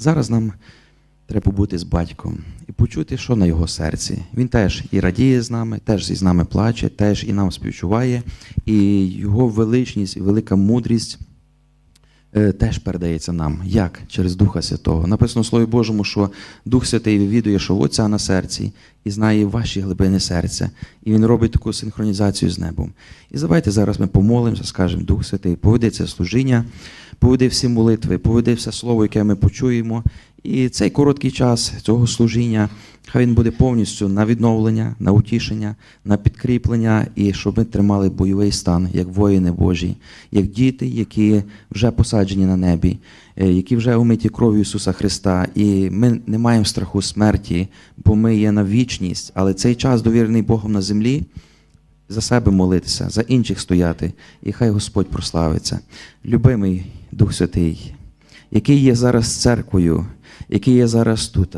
Зараз нам треба побути з батьком і почути, що на його серці. Він теж і радіє з нами, теж із нами плаче, теж і нам співчуває, і його величність, і велика мудрість теж передається нам. Як? Через Духа Святого. Написано в Слові Божому, що Дух Святий вивідує, що Отця на серці і знає ваші глибини серця. І він робить таку синхронізацію з небом. І давайте зараз ми помолимося, скажемо, Дух Святий, поведи це служіння, поведи всі молитви, поведи все слово, яке ми почуємо. І цей короткий час цього служіння, хай він буде повністю на відновлення, на утішення, на підкріплення, і щоб ми тримали бойовий стан, як воїни Божі, як діти, які вже посаджені на небі, е, які вже умиті кров'ю Ісуса Христа. І ми не маємо страху смерті, бо ми є на вічність, але цей час довірений Богом на землі. За себе молитися, за інших стояти, і хай Господь прославиться. Любимий Дух Святий, який є зараз церквою, який є зараз тут.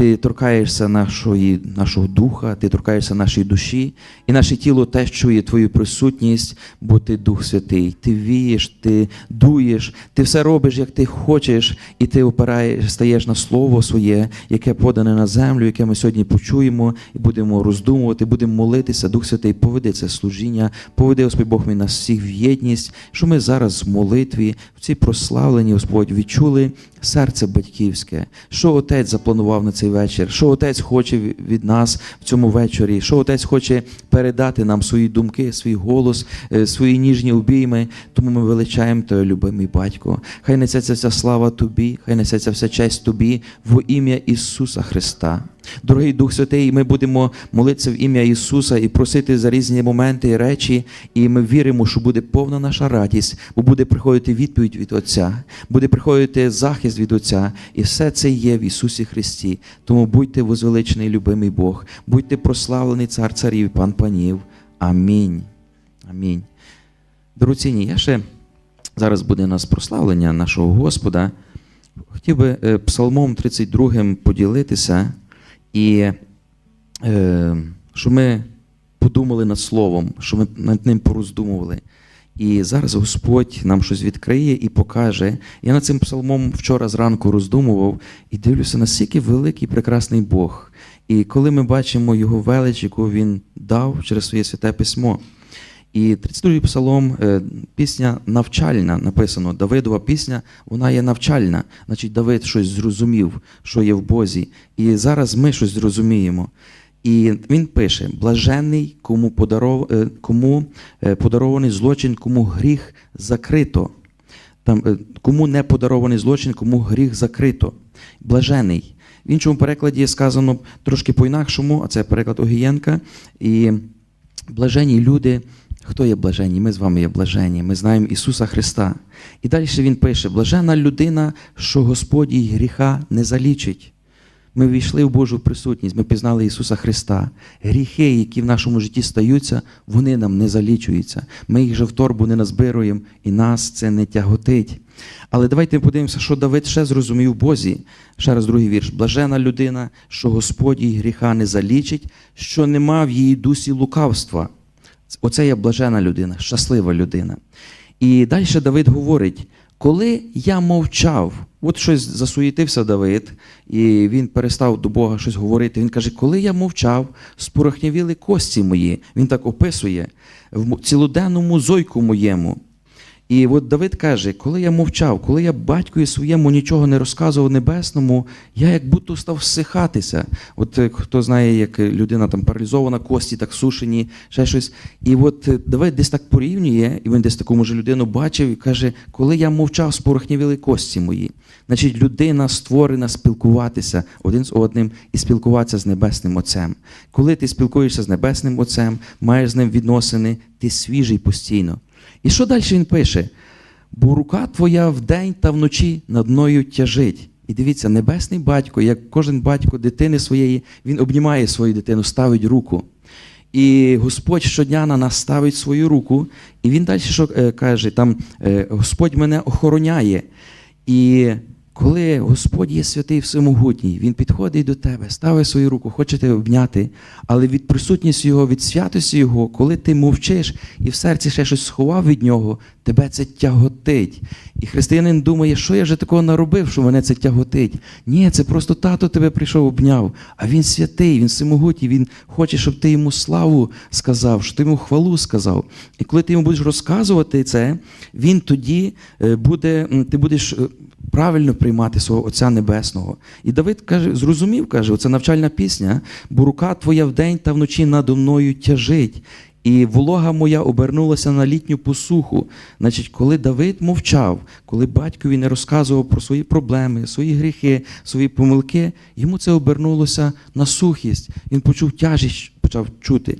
Ти торкаєшся нашої, нашого духа, ти торкаєшся нашої душі, і наше тіло теж чує твою присутність, бо ти Дух Святий. Ти вієш, ти дуєш, ти все робиш, як ти хочеш, і ти опираєш, стаєш на слово своє, яке подане на землю, яке ми сьогодні почуємо, і будемо роздумувати, будемо молитися. Дух Святий, поведи це служіння, поведи, Господь Бог мій нас всіх в єдність, що ми зараз в молитві, в цій прославленні, Господь, відчули серце батьківське, що отець запланував на цей вечір, що отець хоче від нас в цьому вечорі, що отець хоче передати нам свої думки, свій голос, е, свої ніжні обійми. Тому ми величаємо Тебе, любимий батько. Хай несеться вся слава тобі, хай несеться вся честь тобі во ім'я Ісуса Христа. Дорогий Дух Святий, ми будемо молитися в ім'я Ісуса і просити за різні моменти і речі, і ми віримо, що буде повна наша радість, бо буде приходити відповідь від Отця, буде приходити захист від Отця, і все це є в Ісусі Христі. Тому будьте возвеличений, любимий Бог, будьте прославлений Цар царів, Пан панів. Амінь. Амінь. Дорогоцінні, я ще зараз буде у нас прославлення нашого Господа. Хотів би е, Псалмом 32 поділитися, і е, що ми подумали над словом, що ми над ним пороздумували. І зараз Господь нам щось відкриє і покаже. Я над цим псалмом вчора зранку роздумував і дивлюся, наскільки великий прекрасний Бог. І коли ми бачимо його велич, яку він дав через своє святе письмо. І 32-й псалом, е, пісня навчальна написано. Давидова пісня, вона є навчальна. Значить, Давид щось зрозумів, що є в Бозі. І зараз ми щось зрозуміємо. І він пише: блажений, кому, подаров... е, кому е, подарований злочин, кому гріх закрито. Там, кому не подарований злочин, кому гріх закрито. Блажений. В іншому перекладі сказано трошки по-інакшому, а це переклад Огієнка. І блажені люди. Хто є блаженні? Ми з вами є блажені. Ми знаємо Ісуса Христа. І далі він пише: блажена людина, що Господь їй гріха не залічить. Ми війшли в Божу присутність, ми пізнали Ісуса Христа. Гріхи, які в нашому житті стаються, вони нам не залічуються. Ми їх же в торбу не назбируємо, і нас це не тяготить. Але давайте подивимося, що Давид ще зрозумів в Бозі. Ще раз другий вірш. Блажена людина, що Господь їй гріха не залічить, що нема в її дусі лукавства. Оце є блажена людина, щаслива людина. І далі Давид говорить: коли я мовчав, от щось засуєтився Давид, і він перестав до Бога щось говорити. Він каже, коли я мовчав, спорохнявіли кості мої. Він так описує в цілоденному зойку моєму. І от Давид каже, коли я мовчав, коли я батькові своєму нічого не розказував небесному, я як будто став всихатися. От е, хто знає, як людина там паралізована, кості так сушені, ще щось. І от е, Давид десь так порівнює, і він десь таку може людину бачив і каже, коли я мовчав, спорохнявіли кості мої. Значить, людина створена спілкуватися один з одним і спілкуватися з Небесним Отцем. Коли ти спілкуєшся з Небесним Отцем, маєш з ним відносини, ти свіжий постійно. І що далі він пише? Бо рука твоя вдень та вночі над мною тяжить. І дивіться, небесний батько, як кожен батько дитини своєї, він обнімає свою дитину, ставить руку. І Господь щодня на нас ставить свою руку, і він далі що е, каже, там е, Господь мене охороняє. І Коли Господь є святий всемогутній, Він підходить до тебе, ставить свою руку, хоче тебе обняти, але від присутності Його, від святості Його, коли ти мовчиш і в серці ще щось сховав від нього, тебе це тяготить. І християнин думає, що я вже такого наробив, що мене це тяготить. Ні, це просто тато тебе прийшов, обняв. А він святий, він всемогутній, він хоче, щоб ти йому славу сказав, щоб ти йому хвалу сказав. І коли ти йому будеш розказувати це, він тоді е, буде, ти будеш. Правильно приймати свого Отця Небесного. І Давид каже, зрозумів, каже, оце навчальна пісня, бо рука твоя вдень та вночі надо мною тяжить. І волога моя обернулася на літню посуху. Значить, коли Давид мовчав, коли батькові не розказував про свої проблеми, свої гріхи, свої помилки, йому це обернулося на сухість. Він почув тяжість, почав чути.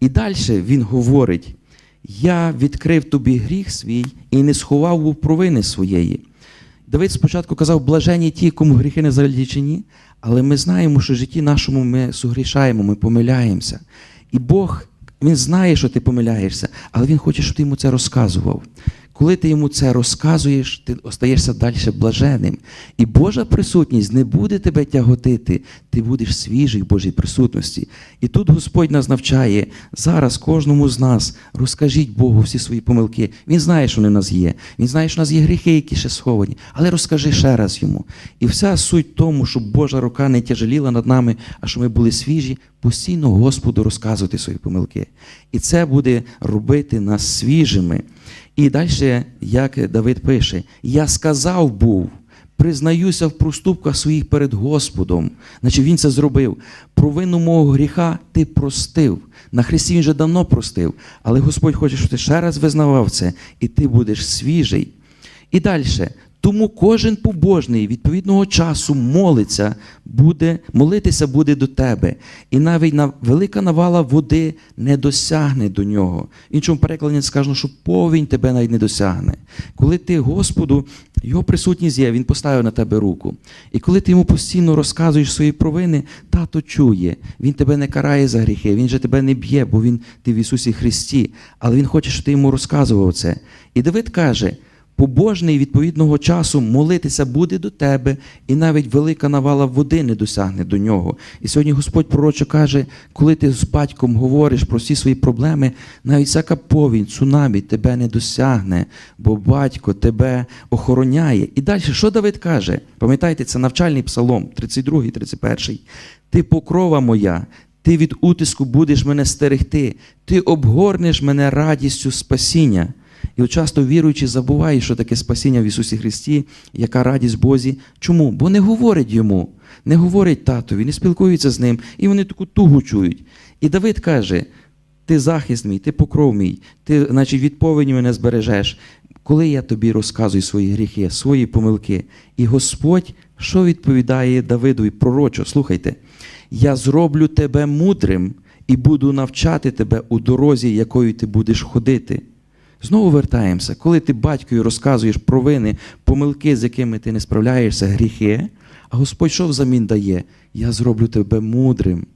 І далі він говорить: Я відкрив тобі гріх свій і не сховав був провини своєї. Давид спочатку казав, блажені ті, кому гріхи не залічені, але ми знаємо, що в житті нашому ми сугрішаємо, ми помиляємося. І Бог, Він знає, що ти помиляєшся, але Він хоче, щоб ти йому це розказував. Коли ти йому це розказуєш, ти остаєшся далі блаженним. І Божа присутність не буде тебе тяготити, ти будеш свіжий в Божій присутності. І тут Господь нас навчає зараз кожному з нас розкажіть Богу всі свої помилки. Він знає, що вони в нас є. Він знає, що в нас є гріхи, які ще сховані. Але розкажи ще раз йому. І вся суть тому, щоб Божа рука не тяжеліла над нами, а щоб ми були свіжі, постійно Господу розказувати свої помилки. І це буде робити нас свіжими. І далі, як Давид пише, я сказав був, признаюся в проступках своїх перед Господом. Значить, він це зробив. Провину мого гріха ти простив. На Христі він вже давно простив. Але Господь хоче, щоб ти ще раз визнавав це, і ти будеш свіжий. І далі. Тому кожен побожний відповідного часу молиться, буде, молитися буде до тебе. І навіть на велика навала води не досягне до нього. В іншому перекладі сказано, що повінь тебе навіть не досягне. Коли ти Господу, його присутність є, він поставив на тебе руку. І коли ти йому постійно розказуєш свої провини, тато чує. Він тебе не карає за гріхи, він же тебе не б'є, бо він ти в Ісусі Христі. Але Він хоче, щоб ти йому розказував це. І Давид каже побожний відповідного часу молитися буде до тебе, і навіть велика навала води не досягне до нього. І сьогодні Господь пророче каже, коли ти з батьком говориш про всі свої проблеми, навіть всяка повінь, цунамі тебе не досягне, бо батько тебе охороняє. І далі, що Давид каже? Пам'ятаєте, це навчальний псалом, 32, 31. Ти покрова моя. Ти від утиску будеш мене стерегти, ти обгорнеш мене радістю спасіння. І от часто віруючи, забуває, що таке спасіння в Ісусі Христі, яка радість Бозі. Чому? Бо не говорять йому, не говорять татові, не спілкуються з ним, і вони таку тугу чують. І Давид каже: Ти захист мій, ти покров мій, ти, значить, від повені мене збережеш. Коли я тобі розказую свої гріхи, свої помилки, і Господь що відповідає Давидові пророчо? Слухайте, я зроблю тебе мудрим і буду навчати тебе у дорозі, якою ти будеш ходити. Знову вертаємося, коли ти батькові розказуєш провини, помилки, з якими ти не справляєшся, гріхи, а Господь що взамін дає? Я зроблю тебе мудрим.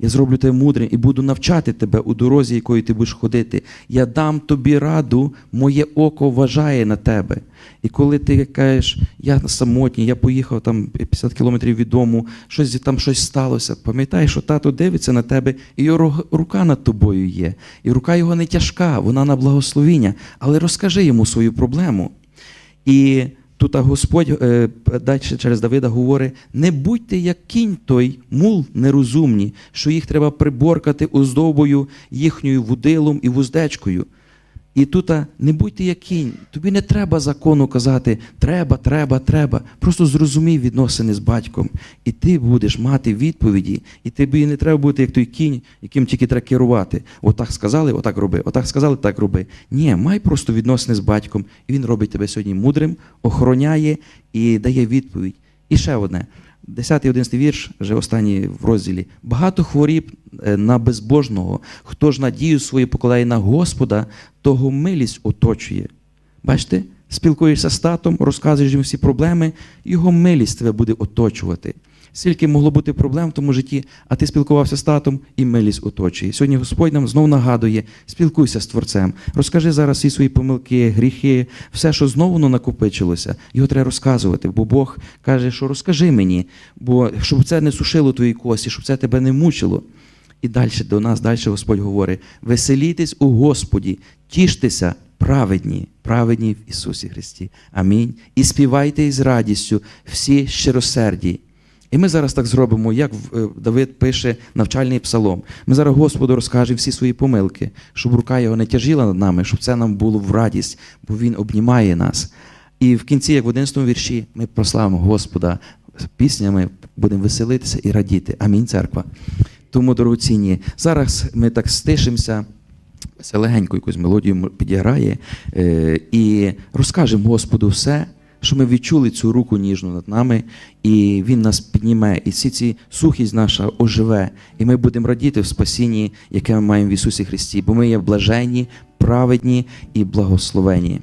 Я зроблю тебе мудрим і буду навчати тебе у дорозі, якою ти будеш ходити. Я дам тобі раду, моє око вважає на тебе. І коли ти кажеш, я самотній, я поїхав там 50 кілометрів від дому, щось там щось сталося. Пам'ятай, що тато дивиться на тебе, і його рука над тобою є. І рука його не тяжка, вона на благословіння. Але розкажи йому свою проблему. І тут Господь е, далі через Давида говорить: не будьте як кінь той, мул нерозумні, що їх треба приборкати оздобою їхньою вудилом і вуздечкою. І тут не будьте як кінь. Тобі не треба закону казати треба, треба, треба. Просто зрозумій відносини з батьком. І ти будеш мати відповіді. І тобі не треба бути як той кінь, яким тільки треба керувати. Отак сказали, отак роби, отак сказали, так роби. Ні, май просто відносини з батьком, і він робить тебе сьогодні мудрим, охороняє і дає відповідь. І ще одне. 10 і 11 вірш, вже останній в розділі. Багато хворіб е, на безбожного. Хто ж надію свою покладає на Господа, того милість оточує. Бачите? спілкуєшся з татом, розказуєш йому всі проблеми, його милість тебе буде оточувати. Скільки могло бути проблем в тому житті, а ти спілкувався з татом і милість оточує. Сьогодні Господь нам знову нагадує: спілкуйся з Творцем. Розкажи зараз всі свої помилки, гріхи, все, що знову воно накопичилося. Його треба розказувати, бо Бог каже, що розкажи мені, бо щоб це не сушило твої кості, щоб це тебе не мучило. І далі до нас, далі Господь говорить: веселітесь у Господі, тіштеся, праведні, праведні в Ісусі Христі. Амінь. І співайте із радістю всі щиросерді. І ми зараз так зробимо, як е, Давид пише навчальний псалом. Ми зараз Господу розкажемо всі свої помилки, щоб рука його не тяжіла над нами, щоб це нам було в радість, бо Він обнімає нас. І в кінці, як в 11 вірші, ми прославимо Господа піснями, будемо веселитися і радіти. Амінь, церква. Тому, дорогоцінні, зараз ми так стишимося. Це легенько якусь мелодію підіграє е, і розкажемо Господу все, що ми відчули цю руку ніжну над нами, і Він нас підніме, і всі ці сухість наша оживе, і ми будемо радіти в спасінні, яке ми маємо в Ісусі Христі, бо ми є блаженні, праведні і благословені.